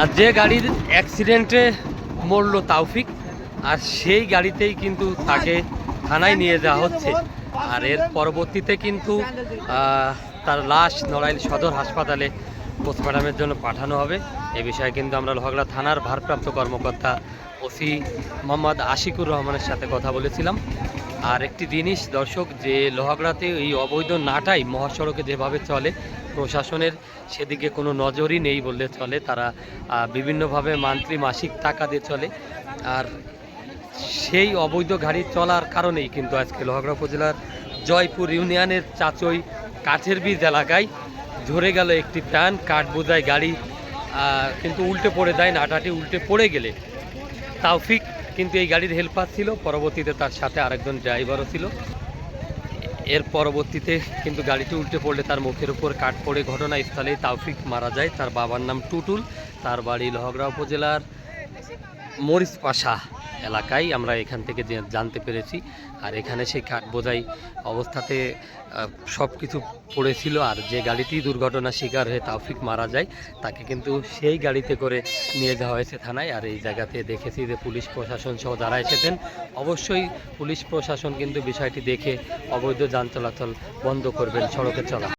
আর যে গাড়ির অ্যাক্সিডেন্টে মরল তাওফিক, আর সেই গাড়িতেই কিন্তু তাকে থানায় নিয়ে যাওয়া হচ্ছে। আর এর পরবর্তীতে কিন্তু তার লাশ নড়াইল সদর হাসপাতালে পোস্টমর্টমের জন্য পাঠানো হবে। এ বিষয়ে কিন্তু আমরা লোহাগড়া থানার ভারপ্রাপ্ত কর্মকর্তা ওসি মোহাম্মদ আশিকুর রহমানের সাথে কথা বলেছিলাম। আর একটি জিনিস, দর্শক, যে লোহাগড়াতে এই অবৈধ নাটাই মহাসড়কে যেভাবে চলে, প্রশাসনের সেদিকে কোনো নজরই নেই বললে চলে। তারা বিভিন্নভাবে মান্থলি মাসিক টাকা দিয়ে চলে। আর সেই অবৈধ গাড়ি চলার কারণেই কিন্তু আজকে লোহাগড়া উপজেলার জয়পুর ইউনিয়নের চাচই কাঠের বীজ এলাকায় ঝরে গেল একটি প্যান কাঠ বোঝায় গাড়ি কিন্তু উল্টে পড়ে দেয় নাটাটি উল্টে পড়ে গেলে। তাওফিক কিন্তু এই গাড়ির হেল্পার ছিল। পরবর্তীতে তার সাথে আরেকজন ড্রাইভারও ছিল। এর পরবর্তীতে কিন্তু গাড়িটি উল্টে পড়লে তার মুখের উপর কাঠ পড়ে ঘটনাস্থলেই তাওফিক মারা যায়। তার বাবার নাম টুটুল। তার বাড়ি লহগড়া উপজেলার মরিচপাশা এলাকায় আমরা এখান থেকে জানতে পেরেছি। আর এখানে সেই কাঠ বোঝাই অবস্থাতে সব কিছু পড়েছিল আর যে গাড়িটি দুর্ঘটনার শিকার হয়ে তাওফিক মারা যায়, তাকে কিন্তু সেই গাড়িতে করে নিয়ে যাওয়া হয়েছে থানায়। আর এই জায়গাতে দেখেছি যে পুলিশ প্রশাসন সহ যারা এসেছেন, অবশ্যই পুলিশ প্রশাসন কিন্তু বিষয়টি দেখে অবৈধ যান চলাচল বন্ধ করবেন সড়কে চলা।